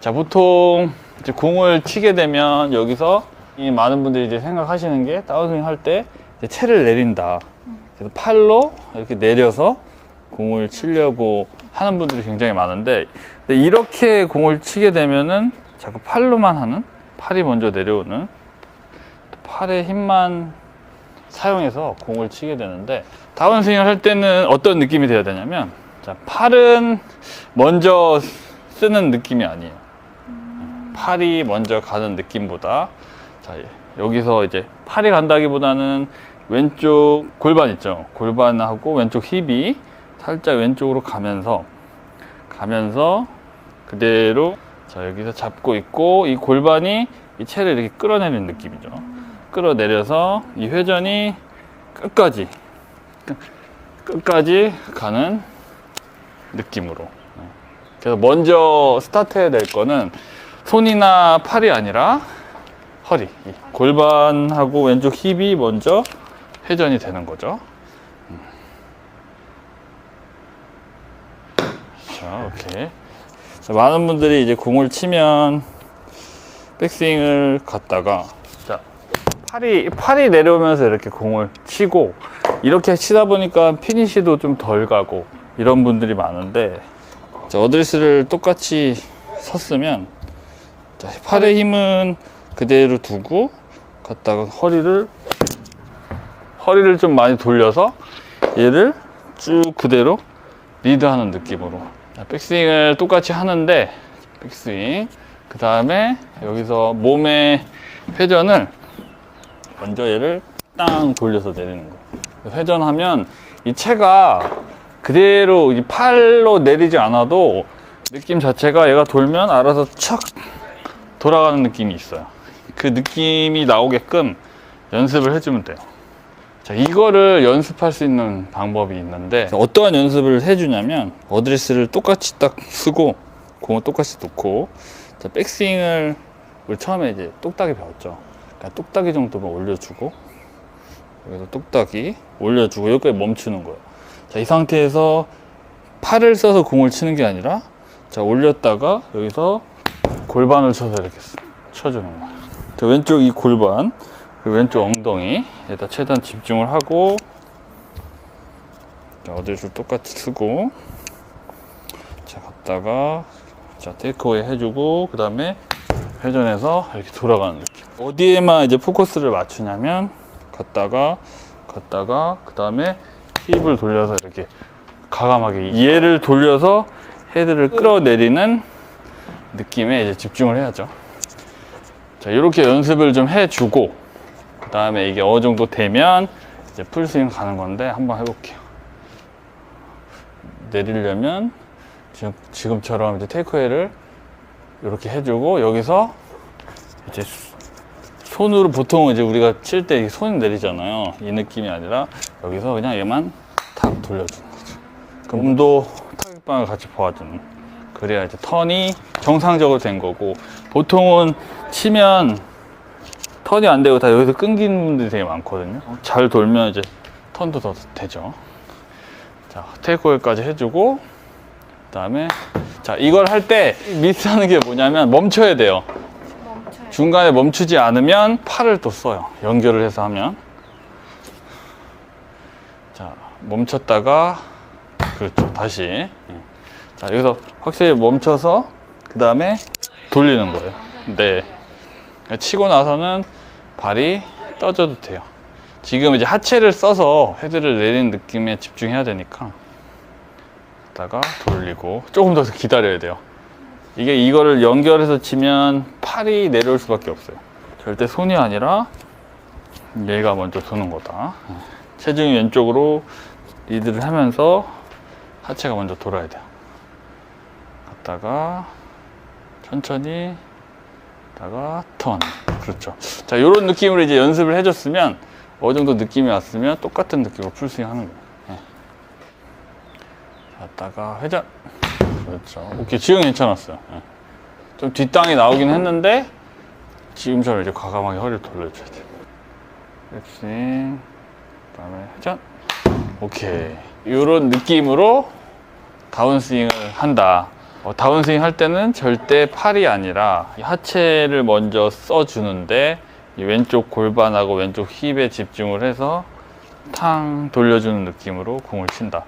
자, 보통 이제 공을 치게 되면 여기서 이 많은 분들이 이제 생각하시는 게 다운스윙 할 때 채를 내린다. 그래서 팔로 이렇게 내려서 공을 치려고 하는 분들이 굉장히 많은데 근데 이렇게 공을 치게 되면은 자꾸 팔로만 하는 팔이 먼저 내려오는 팔의 힘만 사용해서 공을 치게 되는데 다운스윙을 할 때는 어떤 느낌이 돼야 되냐면 자, 팔은 먼저 쓰는 느낌이 아니에요. 팔이 먼저 가는 느낌보다 자, 여기서 이제 팔이 간다기보다는 왼쪽 골반 있죠. 골반하고 왼쪽 힙이 살짝 왼쪽으로 가면서 가면서 그대로 자, 여기서 잡고 있고 이 골반이 이 채를 이렇게 끌어내리는 느낌이죠. 끌어내려서 이 회전이 끝까지 끝- 끝까지 가는 느낌으로. 그래서 먼저 스타트 해야 될 거는 손이나 팔이 아니라 허리. 이 골반하고 왼쪽 힙이 먼저 회전이 되는 거죠. 음. 자, 오케이. 자, 많은 분들이 이제 공을 치면 백스윙을 갔다가 자, 팔이 팔이 내려오면서 이렇게 공을 치고 이렇게 치다 보니까 피니시도 좀 덜 가고 이런 분들이 많은데 자, 어드레스를 똑같이 섰으면 자, 팔의 힘은 그대로 두고 갔다가 허리를 허리를 좀 많이 돌려서 얘를 쭉 그대로 리드하는 느낌으로. 자, 백스윙을 똑같이 하는데 백스윙. 그 다음에 여기서 몸의 회전을 먼저 얘를 땅 돌려서 내리는 거. 회전하면 이 채가 그대로 이 팔로 내리지 않아도 느낌 자체가 얘가 돌면 알아서 척 돌아가는 느낌이 있어요 그 느낌이 나오게끔 연습을 해주면 돼요 자, 이거를 연습할 수 있는 방법이 있는데 어떠한 연습을 해주냐면 어드레스를 똑같이 딱 쓰고 공을 똑같이 놓고 자, 백스윙을 처음에 이제 똑딱이 배웠죠. 그러니까 똑딱이 정도만 올려주고 여기서 똑딱이 올려주고 여기까지 멈추는 거예요. 자, 이 상태에서 팔을 써서 공을 치는 게 아니라 자, 올렸다가 여기서 골반을 쳐서 이렇게 쳐주는 거예요. 자, 왼쪽 이 골반 그리고 왼쪽 엉덩이 에다 최대한 집중을 하고 자, 어디를 똑같이 쓰고 자 갔다가 자 테이크어웨이 해주고 그 다음에 회전해서 이렇게 돌아가는 느낌 어디에만 이제 포커스를 맞추냐면 갔다가 갔다가 그 다음에 힙을 돌려서 이렇게 가감하게 얘를 돌려서 헤드를 끌어내리는 느낌에 이제 집중을 해야죠 자 이렇게 연습을 좀 해주고 그 다음에 이게 어느 정도 되면 이제 풀스윙 가는 건데 한번 해볼게요. 내리려면 지금, 지금처럼 이제 테이크웨이를 이렇게 해주고 여기서 이제 수- 손으로 보통 이제 우리가 칠 때 손이 내리잖아요. 이 느낌이 아니라 여기서 그냥 얘만 탁 돌려주는 거죠. 그 몸도 타격방을 같이 보아주는. 그래야 이제 턴이 정상적으로 된 거고 보통은 치면 턴이 안 되고 다 여기서 끊기는 분들이 되게 많거든요. 잘 돌면 이제 턴도 더 되죠. 자, 테이크어웨이까지 해주고, 그 다음에, 자, 이걸 할 때 미스하는 게 뭐냐면 멈춰야 돼요. 멈춰요. 중간에 멈추지 않으면 팔을 또 써요. 연결을 해서 하면. 자, 멈췄다가, 그렇죠. 다시. 예. 자, 여기서 확실히 멈춰서, 그 다음에 돌리는 거예요. 네. 치고 나서는 발이 떠져도 돼요. 지금 이제 하체를 써서 헤드를 내리는 느낌에 집중해야 되니까. 다가 돌리고, 조금 더 기다려야 돼요. 이게 이거를 연결해서 치면 팔이 내려올 수밖에 없어요. 절대 손이 아니라 얘가 먼저 도는 거다. 체중이 왼쪽으로 리드를 하면서 하체가 먼저 돌아야 돼요. 갔다가 천천히 다가 턴. 그렇죠. 자, 이런 느낌으로 이제 연습을 해줬으면 어느 정도 느낌이 왔으면 똑같은 느낌으로 풀스윙 하는 거예요. 예. 갔다가 회전. 그렇죠. 오케이. 지금 괜찮았어요. 예. 좀 뒷땅이 나오긴 했는데 지금처럼 이제 과감하게 허리를 돌려줘야 돼요. 백스윙. 그 다음에 회전. 오케이. 이런 느낌으로 다운스윙을 한다. 어, 다운스윙 할 때는 절대 팔이 아니라 이 하체를 먼저 써주는데 이 왼쪽 골반하고 왼쪽 힙에 집중을 해서 탕 돌려주는 느낌으로 공을 친다.